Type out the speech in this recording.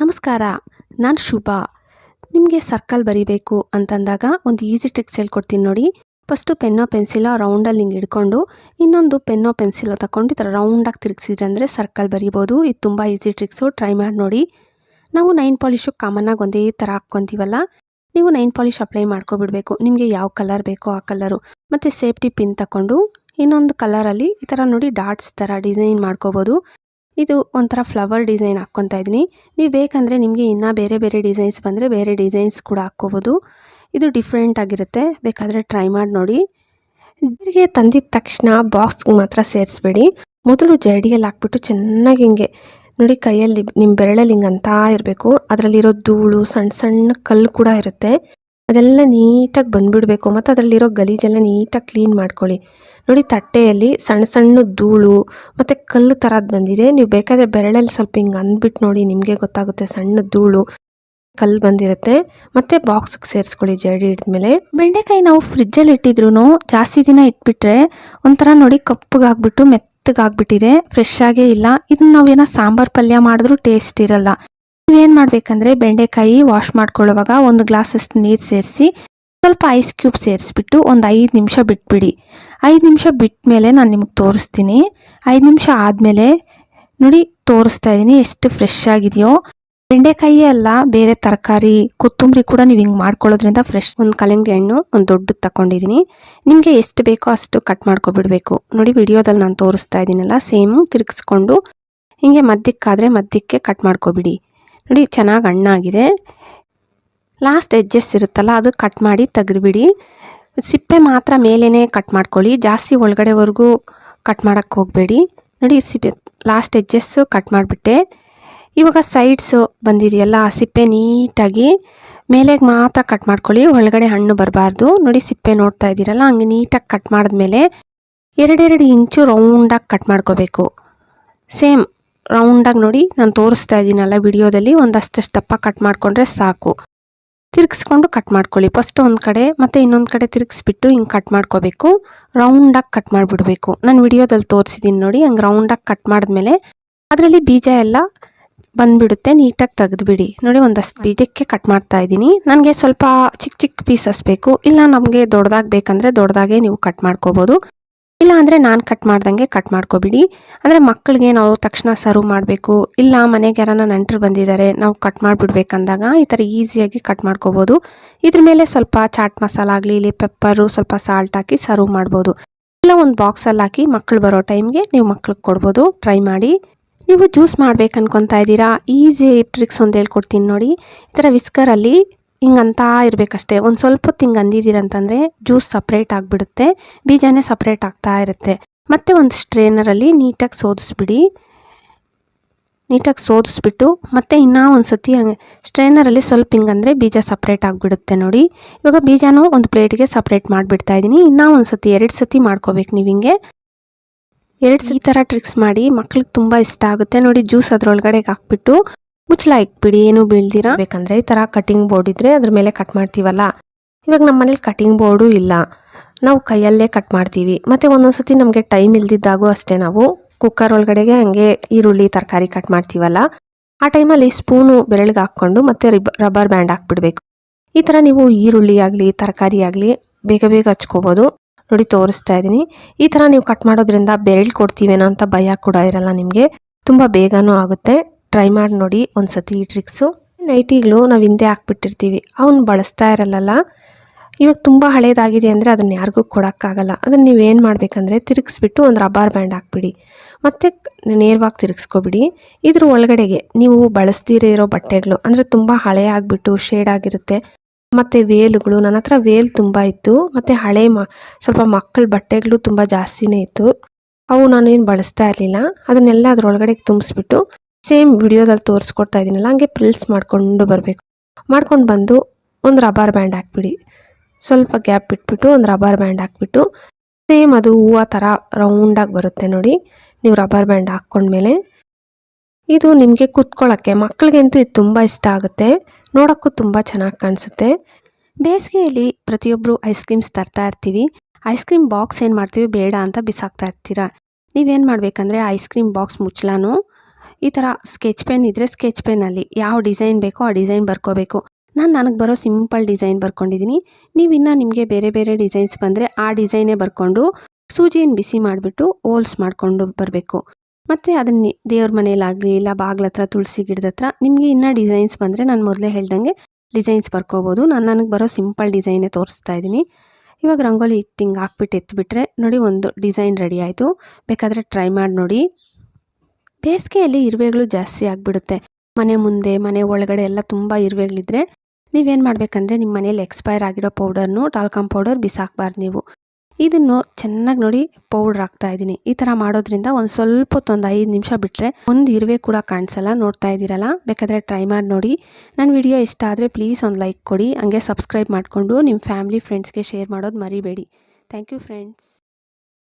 ನಮಸ್ಕಾರ, ನಾನು ಶುಭ. ನಿಮಗೆ ಸರ್ಕಲ್ ಬರಿಬೇಕು ಅಂತಂದಾಗ ಒಂದು ಈಸಿ ಟ್ರಿಕ್ಸ್ ಹೇಳ್ಕೊಡ್ತೀನಿ ನೋಡಿ. ಫಸ್ಟು ಪೆನ್ನೋ ಪೆನ್ಸಿಲೋ ರೌಂಡಲ್ಲಿ ಹಿಂಗೆ ಹಿಡ್ಕೊಂಡು ಇನ್ನೊಂದು ಪೆನ್ನೋ ಪೆನ್ಸಿಲೋ ತಗೊಂಡು ಈ ಥರ ರೌಂಡಾಗಿ ತಿರುಗಿಸಿದ್ರೆ ಅಂದರೆ ಸರ್ಕಲ್ ಬರಿಬೋದು. ಇದು ತುಂಬ ಈಸಿ ಟ್ರಿಕ್ಸು ಟ್ರೈ ಮಾಡಿ ನೋಡಿ. ನಾವು ನೈನ್ ಪಾಲಿಶು ಕಾಮನ್ನಾಗಿ ಒಂದೇ ಥರ ಹಾಕ್ಕೊತೀವಲ್ಲ, ನೀವು ನೈನ್ ಪಾಲಿಶ್ ಅಪ್ಲೈ ಮಾಡ್ಕೊಬಿಡ್ಬೇಕು. ನಿಮಗೆ ಯಾವ ಕಲರ್ ಬೇಕೋ ಆ ಕಲರು ಮತ್ತು ಸೇಫ್ಟಿ ಪಿನ್ ತಗೊಂಡು ಇನ್ನೊಂದು ಕಲರಲ್ಲಿ ಈ ಥರ ನೋಡಿ ಡಾಟ್ಸ್ ಥರ ಡಿಸೈನ್ ಮಾಡ್ಕೋಬೋದು. ಇದು ಒಂಥರ ಫ್ಲವರ್ ಡಿಸೈನ್ ಹಾಕ್ಕೊತಾ ಇದ್ದೀನಿ. ನೀವು ಬೇಕಂದರೆ ನಿಮಗೆ ಇನ್ನೂ ಬೇರೆ ಬೇರೆ ಡಿಸೈನ್ಸ್ ಬಂದರೆ ಬೇರೆ ಡಿಸೈನ್ಸ್ ಕೂಡ ಹಾಕ್ಕೋಬೋದು. ಇದು ಡಿಫ್ರೆಂಟ್ ಆಗಿರುತ್ತೆ. ಬೇಕಾದರೆ ಟ್ರೈ ಮಾಡಿ ನೋಡಿ. ಜರಿಗೆ ತಂದಿದ ತಕ್ಷಣ ಬಾಕ್ಸ್ಗೆ ಮಾತ್ರ ಸೇರಿಸ್ಬೇಡಿ. ಮೊದಲು ಜರಡಿಯಲ್ಲಿ ಹಾಕ್ಬಿಟ್ಟು ಚೆನ್ನಾಗಿ ಹಿಂಗೆ ನೋಡಿ ಕೈಯಲ್ಲಿ ನಿಮ್ಮ ಬೆರಳಲ್ಲಿ ಹಿಂಗೆ ಅಂತ ಇರಬೇಕು. ಅದರಲ್ಲಿರೋ ಧೂಳು ಸಣ್ಣ ಸಣ್ಣ ಕಲ್ಲು ಕೂಡ ಇರುತ್ತೆ. ಅದೆಲ್ಲ ನೀಟಾಗಿ ಬಂದ್ಬಿಡಬೇಕು. ಮತ್ತು ಅದರಲ್ಲಿರೋ ಗಲೀಜೆಲ್ಲ ನೀಟಾಗಿ ಕ್ಲೀನ್ ಮಾಡ್ಕೊಳ್ಳಿ. ನೋಡಿ ತಟ್ಟೆಯಲ್ಲಿ ಸಣ್ಣ ಸಣ್ಣ ಧೂಳು, ಮತ್ತು ಕಲ್ಲು ಥರದ್ದು ಬಂದಿದೆ. ನೀವು ಬೇಕಾದರೆ ಬೆರಳಲ್ಲಿ ಸ್ವಲ್ಪ ಹಿಂಗೆ ಅಂದ್ಬಿಟ್ಟು ನೋಡಿ, ನಿಮಗೆ ಗೊತ್ತಾಗುತ್ತೆ. ಸಣ್ಣ ಧೂಳು, ಕಲ್ಲು ಬಂದಿರುತ್ತೆ. ಮತ್ತೆ ಬಾಕ್ಸ್ಗೆ ಸೇರಿಸ್ಕೊಳ್ಳಿ ಜಡಿ ಹಿಡಿದ್ಮೇಲೆ. ಬೆಂಡೆಕಾಯಿ ನಾವು ಫ್ರಿಜ್ಜಲ್ಲಿ ಇಟ್ಟಿದ್ರು ಜಾಸ್ತಿ ದಿನ ಇಟ್ಬಿಟ್ರೆ ಒಂಥರ ನೋಡಿ ಕಪ್ಪಗಾಗ್ಬಿಟ್ಟು ಮೆತ್ತಗಾಗ್ಬಿಟ್ಟಿದೆ ಫ್ರೆಶ್ ಆಗೇ ಇಲ್ಲ. ಇದನ್ನ ನಾವೇನೋ ಸಾಂಬಾರ್ ಪಲ್ಯ ಮಾಡಿದ್ರೂ ಟೇಸ್ಟ್ ಇರಲ್ಲ. ನೀವೇನು ಮಾಡಬೇಕಂದ್ರೆ ಬೆಂಡೆಕಾಯಿ ವಾಶ್ ಮಾಡ್ಕೊಳ್ಳುವಾಗ ಒಂದು ಗ್ಲಾಸಷ್ಟು ನೀರು ಸೇರಿಸಿ, ಸ್ವಲ್ಪ ಐಸ್ ಕ್ಯೂಬ್ ಸೇರಿಸ್ಬಿಟ್ಟು ಒಂದು ಐದು ನಿಮಿಷ ಬಿಟ್ಬಿಡಿ. ಐದು ನಿಮಿಷ ಬಿಟ್ಟ ಮೇಲೆ ನಾನು ನಿಮಗೆ ತೋರಿಸ್ತೀನಿ. ಐದು ನಿಮಿಷ ಆದಮೇಲೆ ನೋಡಿ ತೋರಿಸ್ತಾ ಇದ್ದೀನಿ ಎಷ್ಟು ಫ್ರೆಶ್ ಆಗಿದೆಯೋ. ಬೆಂಡೆಕಾಯಿ ಅಲ್ಲ, ಬೇರೆ ತರಕಾರಿ, ಕೊತ್ತಂಬರಿ ಕೂಡ ನೀವು ಹಿಂಗೆ ಮಾಡ್ಕೊಳ್ಳೋದ್ರಿಂದ ಫ್ರೆಶ್ ಒಂದು ಕಲಂಗಡಿ ಹಣ್ಣು, ಒಂದು ದೊಡ್ಡದು ತಗೊಂಡಿದ್ದೀನಿ ನಿಮಗೆ ಎಷ್ಟು ಬೇಕೋ ಅಷ್ಟು ಕಟ್ ಮಾಡ್ಕೊಬಿಡ್ಬೇಕು. ನೋಡಿ ವಿಡಿಯೋದಲ್ಲಿ ನಾನು ತೋರಿಸ್ತಾ ಇದ್ದೀನಲ್ಲ ಸೇಮು ತಿರುಗಿಸ್ಕೊಂಡು. ಹಿಂಗೆ ಮಧ್ಯಕ್ಕಾದರೆ ಮಧ್ಯಕ್ಕೆ ಕಟ್ ಮಾಡ್ಕೊಬಿಡಿ. ನೋಡಿ, ಚೆನ್ನಾಗಿ ಹಣ್ಣಾಗಿದೆ. ಲಾಸ್ಟ್ ಎಜ್ಜಸ್ ಇರುತ್ತಲ್ಲ, ಅದು ಕಟ್ ಮಾಡಿ ತೆಗೆದುಬಿಡಿ. ಸಿಪ್ಪೆ ಮಾತ್ರ ಮೇಲೇ ಕಟ್ ಮಾಡ್ಕೊಳ್ಳಿ. ಜಾಸ್ತಿ ಒಳಗಡೆವರೆಗೂ ಕಟ್ ಮಾಡೋಕ್ಕೆ ಹೋಗಬೇಡಿ. ನೋಡಿ, ಸಿಪ್ಪೆ ಲಾಸ್ಟ್ ಎಜ್ಜಸ್ಸು ಕಟ್ ಮಾಡಿಬಿಟ್ಟೆ. ಇವಾಗ ಸೈಡ್ಸು ಬಂದಿದೆಯಲ್ಲ, ಆ ಸಿಪ್ಪೆ ನೀಟಾಗಿ ಮೇಲೆಗೆ ಮಾತ್ರ ಕಟ್ ಮಾಡ್ಕೊಳ್ಳಿ. ಒಳಗಡೆ ಹಣ್ಣು ಬರಬಾರ್ದು. ನೋಡಿ, ಸಿಪ್ಪೆ ನೋಡ್ತಾ ಇದ್ದೀರಲ್ಲ, ಹಂಗೆ ನೀಟಾಗಿ ಕಟ್ ಮಾಡಿದ್ಮೇಲೆ ಎರಡೆರಡು ಇಂಚು ರೌಂಡಾಗಿ ಕಟ್ ಮಾಡ್ಕೋಬೇಕು. ಸೇಮ್ ರೌಂಡಾಗಿ ನೋಡಿ ನಾನು ತೋರಿಸ್ತಾ ಇದ್ದೀನಲ್ಲ ವಿಡಿಯೋದಲ್ಲಿ, ಒಂದಷ್ಟಷ್ಟು ದಪ್ಪ ಕಟ್ ಮಾಡಿಕೊಂಡ್ರೆ ಸಾಕು. ತಿರುಗಿಸ್ಕೊಂಡು ಕಟ್ ಮಾಡ್ಕೊಳ್ಳಿ. ಫಸ್ಟ್ ಒಂದು ಕಡೆ, ಮತ್ತು ಇನ್ನೊಂದು ಕಡೆ ತಿರುಗಿಸ್ಬಿಟ್ಟು ಹಿಂಗೆ ಕಟ್ ಮಾಡ್ಕೋಬೇಕು. ರೌಂಡಾಗಿ ಕಟ್ ಮಾಡಿಬಿಡ್ಬೇಕು. ನಾನು ವಿಡಿಯೋದಲ್ಲಿ ತೋರಿಸಿದ್ದೀನಿ ನೋಡಿ, ಹಂಗೆ ರೌಂಡಾಗಿ ಕಟ್ ಮಾಡಿದ್ಮೇಲೆ ಅದರಲ್ಲಿ ಬೀಜ ಎಲ್ಲ ಬಂದ್ಬಿಡುತ್ತೆ, ನೀಟಾಗಿ ತೆಗೆದುಬಿಡಿ. ನೋಡಿ ಒಂದಷ್ಟು ಬೀಜಕ್ಕೆ ಕಟ್ ಮಾಡ್ತಾ ಇದ್ದೀನಿ. ನನಗೆ ಸ್ವಲ್ಪ ಚಿಕ್ಕ ಚಿಕ್ಕ ಪೀಸಸ್ ಬೇಕು. ಇಲ್ಲ ನಮಗೆ ದೊಡ್ಡದಾಗಬೇಕಂದ್ರೆ ದೊಡ್ಡದಾಗೆ ನೀವು ಕಟ್ ಮಾಡ್ಕೋಬೋದು. ಇಲ್ಲ ಅಂದರೆ ನಾನು ಕಟ್ ಮಾಡ್ದಂಗೆ ಕಟ್ ಮಾಡ್ಕೊಬಿಡಿ. ಅಂದರೆ ಮಕ್ಕಳಿಗೆ ನಾವು ತಕ್ಷಣ ಸರ್ವ್ ಮಾಡಬೇಕು. ಇಲ್ಲ ಮನೆಗೆ ಯಾರನ್ನ ನೆಂಟರು ಬಂದಿದ್ದಾರೆ ನಾವು ಕಟ್ ಮಾಡಿಬಿಡ್ಬೇಕಂದಾಗ ಈ ಥರ ಈಸಿಯಾಗಿ ಕಟ್ ಮಾಡ್ಕೋಬೋದು. ಇದ್ರ ಮೇಲೆ ಸ್ವಲ್ಪ ಚಾಟ್ ಮಸಾಲ ಆಗಲಿ, ಇಲ್ಲಿ ಪೆಪ್ಪರು ಸ್ವಲ್ಪ ಸಾಲ್ಟ್ ಹಾಕಿ ಸರ್ವ್ ಮಾಡ್ಬೋದು. ಇಲ್ಲ ಒಂದು ಬಾಕ್ಸಲ್ಲಿ ಹಾಕಿ ಮಕ್ಕಳು ಬರೋ ಟೈಮ್ಗೆ ನೀವು ಮಕ್ಳಿಗೆ ಕೊಡ್ಬೋದು. ಟ್ರೈ ಮಾಡಿ. ನೀವು ಜ್ಯೂಸ್ ಮಾಡ್ಬೇಕು ಅನ್ಕೊತಾ ಇದ್ದೀರಾ? ಈಸಿ ಟ್ರಿಕ್ಸ್ ಒಂದು ಹೇಳ್ಕೊಡ್ತೀನಿ ನೋಡಿ. ಈ ಥರ ವಿಸ್ಕರಲ್ಲಿ ಹಿಂಗಂತ ಇರಬೇಕಷ್ಟೇ. ಒಂದು ಸ್ವಲ್ಪ ಹೊತ್ತು ಹಿಂಗೆ ಅಂದಿದ್ದೀರಂತಂದರೆ ಜ್ಯೂಸ್ ಸಪ್ರೇಟ್ ಆಗಿಬಿಡುತ್ತೆ, ಬೀಜನೇ ಸಪ್ರೇಟ್ ಆಗ್ತಾ ಇರುತ್ತೆ. ಮತ್ತು ಒಂದು ಸ್ಟ್ರೇನರಲ್ಲಿ ನೀಟಾಗಿ ಸೋದಿಸ್ಬಿಡಿ. ನೀಟಾಗಿ ಸೋದಿಸ್ಬಿಟ್ಟು ಮತ್ತೆ ಇನ್ನೂ ಒಂದು ಸತಿ ಹಂಗೆ ಸ್ಟ್ರೇನರಲ್ಲಿ ಸ್ವಲ್ಪ ಹಿಂಗಂದರೆ ಬೀಜ ಸಪ್ರೇಟ್ ಆಗಿಬಿಡುತ್ತೆ ನೋಡಿ. ಇವಾಗ ಬೀಜನೂ ಒಂದು ಪ್ಲೇಟಿಗೆ ಸಪ್ರೇಟ್ ಮಾಡಿಬಿಡ್ತಾ ಇದ್ದೀನಿ. ಇನ್ನೂ ಒಂದು ಸತಿ ಎರಡು ಸತಿ ಮಾಡ್ಕೋಬೇಕು ನೀವು ಹಿಂಗೆ. ಎರಡು ಸತಿ ಥರ ಟ್ರಿಕ್ಸ್ ಮಾಡಿ ಮಕ್ಳಿಗೆ ತುಂಬ ಇಷ್ಟ ಆಗುತ್ತೆ ನೋಡಿ ಜ್ಯೂಸ್ ಅದರೊಳಗಡೆಗೆ ಹಾಕ್ಬಿಟ್ಟು. ಮುಚ್ಚಲ ಬಿಡಿ ಏನು ಬೀಳ್ದಿರ? ಬೇಕಂದ್ರೆ ಈ ತರ ಕಟಿಂಗ್ ಬೋರ್ಡ್ ಇದ್ರೆ ಅದ್ರ ಮೇಲೆ ಕಟ್ ಮಾಡ್ತೀವಲ್ಲ? ಇವಾಗ ನಮ್ಮ ಮನೇಲಿ ಕಟಿಂಗ್ ಬೋರ್ಡು ಇಲ್ಲ. ನಾವು ಕೈಯಲ್ಲೇ ಕಟ್ ಮಾಡ್ತೀವಿ. ಮತ್ತೆ ಒಂದೊಂದ್ಸತಿ ನಮಗೆ ಟೈಮ್ ಇಲ್ದಿದ್ದಾಗೂ ಅಷ್ಟೇ ನಾವು ಕುಕ್ಕರ್ ಒಳಗಡೆಗೆ ಹಂಗೆ ಈರುಳ್ಳಿ, ತರಕಾರಿ ಕಟ್ ಮಾಡ್ತೀವಲ್ಲ? ಆ ಟೈಮಲ್ಲಿ ಸ್ಪೂನು ಬೆರಳಿಗೆ ಹಾಕ್ಕೊಂಡು ಮತ್ತೆ ರಬ್ಬರ್ ಬ್ಯಾಂಡ್ ಹಾಕ್ಬಿಡ್ಬೇಕು. ಈ ಥರ ನೀವು ಈರುಳ್ಳಿ ಆಗಲಿ, ತರಕಾರಿ ಆಗಲಿ ಬೇಗ ಬೇಗ ಹಚ್ಕೋಬೋದು. ನೋಡಿ, ತೋರಿಸ್ತಾ ಇದ್ದೀನಿ. ಈ ಥರ ನೀವು ಕಟ್ ಮಾಡೋದ್ರಿಂದ ಬೆರಳು ಕೊಡ್ತೀವೇನೋ ಅಂತ ಭಯ ಕೂಡ ಇರಲ್ಲ ನಿಮಗೆ. ತುಂಬ ಬೇಗನೂ ಆಗುತ್ತೆ. ಟ್ರೈ ಮಾಡಿ ನೋಡಿ. ಒಂದು ಸತಿ ಈ ಟ್ರಿಕ್ಸು ನೈಟಿಗಳು ನಾವು ಹಿಂದೆ ಹಾಕ್ಬಿಟ್ಟಿರ್ತೀವಿ. ಅವ್ನು ಬಳಸ್ತಾ ಇರಲ್ಲ ಇವಾಗ ತುಂಬ ಹಳೇದಾಗಿದೆ ಅಂದರೆ ಅದನ್ನು ಯಾರಿಗೂ ಕೊಡೋಕ್ಕಾಗಲ್ಲ. ಅದನ್ನು ನೀವೇನು ಮಾಡಬೇಕಂದ್ರೆ ತಿರುಗಿಸ್ಬಿಟ್ಟು ಒಂದು ರಬ್ಬರ್ ಬ್ಯಾಂಡ್ ಹಾಕ್ಬಿಡಿ. ಮತ್ತು ನೇರವಾಗಿ ತಿರುಗಿಸ್ಕೊಬಿಡಿ. ಇದ್ರ ಒಳಗಡೆಗೆ ನೀವು ಬಳಸ್ತೀರೇ ಇರೋ ಬಟ್ಟೆಗಳು. ಅಂದರೆ ತುಂಬ ಹಳೆ ಆಗಿಬಿಟ್ಟು ಶೇಡ್ ಆಗಿರುತ್ತೆ. ಮತ್ತು ವೇಲುಗಳು. ನನ್ನ ಹತ್ರ ವೇಲ್ ತುಂಬ ಇತ್ತು. ಮತ್ತು ಹಳೆ ಮ, ಸ್ವಲ್ಪ ಮಕ್ಕಳ ಬಟ್ಟೆಗಳು ತುಂಬ ಜಾಸ್ತಿನೇ ಇತ್ತು. ಅವು ನಾನೇನು ಬಳಸ್ತಾ ಇರಲಿಲ್ಲ. ಅದನ್ನೆಲ್ಲ ಅದರೊಳಗಡೆ ತುಂಬಿಸ್ಬಿಟ್ಟು ಸೇಮ್ ವಿಡಿಯೋದಲ್ಲಿ ತೋರಿಸ್ಕೊಡ್ತಾ ಇದ್ದೀನಲ್ಲ, ಹಂಗೆ ಪ್ರಿಲ್ಸ್ ಮಾಡಿಕೊಂಡು ಬರಬೇಕು. ಮಾಡ್ಕೊಂಡು ಬಂದು ಒಂದು ರಬ್ಬರ್ ಬ್ಯಾಂಡ್ ಹಾಕ್ಬಿಡಿ. ಸ್ವಲ್ಪ ಗ್ಯಾಪ್ ಬಿಟ್ಬಿಟ್ಟು ಒಂದು ರಬ್ಬರ್ ಬ್ಯಾಂಡ್ ಹಾಕ್ಬಿಟ್ಟು ಸೇಮ್ ಅದು ಹೂವು ಥರ ರೌಂಡಾಗಿ ಬರುತ್ತೆ ನೋಡಿ. ನೀವು ರಬ್ಬರ್ ಬ್ಯಾಂಡ್ ಹಾಕ್ಕೊಂಡ್ಮೇಲೆ. ಇದು ನಿಮಗೆ ಕೂತ್ಕೊಳ್ಳೋಕ್ಕೆ ಮಕ್ಕಳಿಗಂತೂ ಇದು ತುಂಬ ಇಷ್ಟ ಆಗುತ್ತೆ. ನೋಡೋಕ್ಕೂ ತುಂಬ ಚೆನ್ನಾಗಿ ಕಾಣಿಸುತ್ತೆ. ಬೇಸಿಗೆಯಲ್ಲಿ ಪ್ರತಿಯೊಬ್ಬರು ಐಸ್ ಕ್ರೀಮ್ಸ್ ತರ್ತಾ ಇರ್ತೀವಿ. ಐಸ್ ಕ್ರೀಮ್ ಬಾಕ್ಸ್ ಏನು ಮಾಡ್ತೀವಿ? ಬೇಡ ಅಂತ ಬಿಸಾಕ್ತಾ ಇರ್ತೀರ. ನೀವೇನು ಮಾಡಬೇಕಂದ್ರೆ ಐಸ್ ಕ್ರೀಮ್ ಬಾಕ್ಸ್ ಮುಚ್ಚಲಾನು ಈ ಥರ ಸ್ಕೆಚ್ ಪೆನ್ ಇದ್ದರೆ ಸ್ಕೆಚ್ ಪೆನ್ನಲ್ಲಿ ಯಾವ ಡಿಸೈನ್ ಬೇಕೋ ಆ ಡಿಸೈನ್ ಬರ್ಕೋಬೇಕು. ನಾನು ನನಗೆ ಬರೋ ಸಿಂಪಲ್ ಡಿಸೈನ್ ಬರ್ಕೊಂಡಿದ್ದೀನಿ ನೀವು ಇನ್ನೂ ನಿಮಗೆ ಬೇರೆ ಬೇರೆ ಡಿಸೈನ್ಸ್ ಬಂದರೆ ಆ ಡಿಸೈನೇ ಬರ್ಕೊಂಡು ಸೂಜಿಯನ್ನು ಬಿಸಿ ಮಾಡಿಬಿಟ್ಟು ಹೋಲ್ಸ್ ಮಾಡಿಕೊಂಡು ಬರಬೇಕು. ಮತ್ತು ಅದನ್ನ ದೇವ್ರ ಮನೇಲಾಗಲಿ ಇಲ್ಲ ಬಾಗ್ಲ ಹತ್ರ ತುಳಸಿ ಗಿಡದ ಹತ್ರ ನಿಮಗೆ ಇನ್ನೂ ಡಿಸೈನ್ಸ್ ಬಂದರೆ ನಾನು ಮೊದಲೇ ಹೇಳ್ದಂಗೆ ಡಿಸೈನ್ಸ್ ಬರ್ಕೋಬೋದು. ನಾನು ನನಗೆ ಬರೋ ಸಿಂಪಲ್ ಡಿಸೈನೇ ತೋರಿಸ್ತಾ ಇದ್ದೀನಿ ಇವಾಗ ರಂಗೋಲಿ ಇಟ್ಟು ಹಿಂಗೆ ಹಾಕ್ಬಿಟ್ಟು ಎತ್ತಿಬಿಟ್ರೆ ನೋಡಿ ಒಂದು ಡಿಸೈನ್ ರೆಡಿ ಆಯಿತು. ಬೇಕಾದರೆ ಟ್ರೈ ಮಾಡಿ ನೋಡಿ. ಬೇಸಿಗೆಯಲ್ಲಿ ಇರುವೆಗಳು ಜಾಸ್ತಿ ಆಗಿಬಿಡುತ್ತೆ. ಮನೆ ಮುಂದೆ, ಮನೆ ಒಳಗಡೆ ಎಲ್ಲ ತುಂಬ ಇರುವೆಗಳಿದ್ರೆ ನೀವೇನು ಮಾಡಬೇಕಂದ್ರೆ ನಿಮ್ಮ ಮನೇಲಿ ಎಕ್ಸ್ಪೈರ್ ಆಗಿರೋ ಪೌಡರ್ನು ಟಾಲ್ಕಮ್ ಪೌಡರ್ ಬಿಸಾಕಬಾರ್ದು ನೀವು. ಇದನ್ನು ಚೆನ್ನಾಗಿ ನೋಡಿ ಪೌಡ್ರ್ ಹಾಕ್ತಾ ಇದ್ದೀನಿ. ಈ ಥರ ಮಾಡೋದ್ರಿಂದ ಒಂದು ಸ್ವಲ್ಪ ಹೊತ್ತು ಒಂದು ಐದು ನಿಮಿಷ ಬಿಟ್ಟರೆ ಒಂದು ಇರುವೆ ಕೂಡ ಕಾಣಿಸಲ್ಲ, ನೋಡ್ತಾ ಇದ್ದೀರಲ್ಲ? ಬೇಕಾದರೆ ಟ್ರೈ ಮಾಡಿ ನೋಡಿ. ನನ್ನ ವಿಡಿಯೋ ಇಷ್ಟ ಆದರೆ ಪ್ಲೀಸ್ ಒಂದು ಲೈಕ್ ಕೊಡಿ. ಹಂಗೆ ಸಬ್ಸ್ಕ್ರೈಬ್ ಮಾಡಿಕೊಂಡು ನಿಮ್ಮ ಫ್ಯಾಮಿಲಿ ಫ್ರೆಂಡ್ಸ್ಗೆ ಶೇರ್ ಮಾಡೋದು ಮರಿಬೇಡಿ. Thank you friends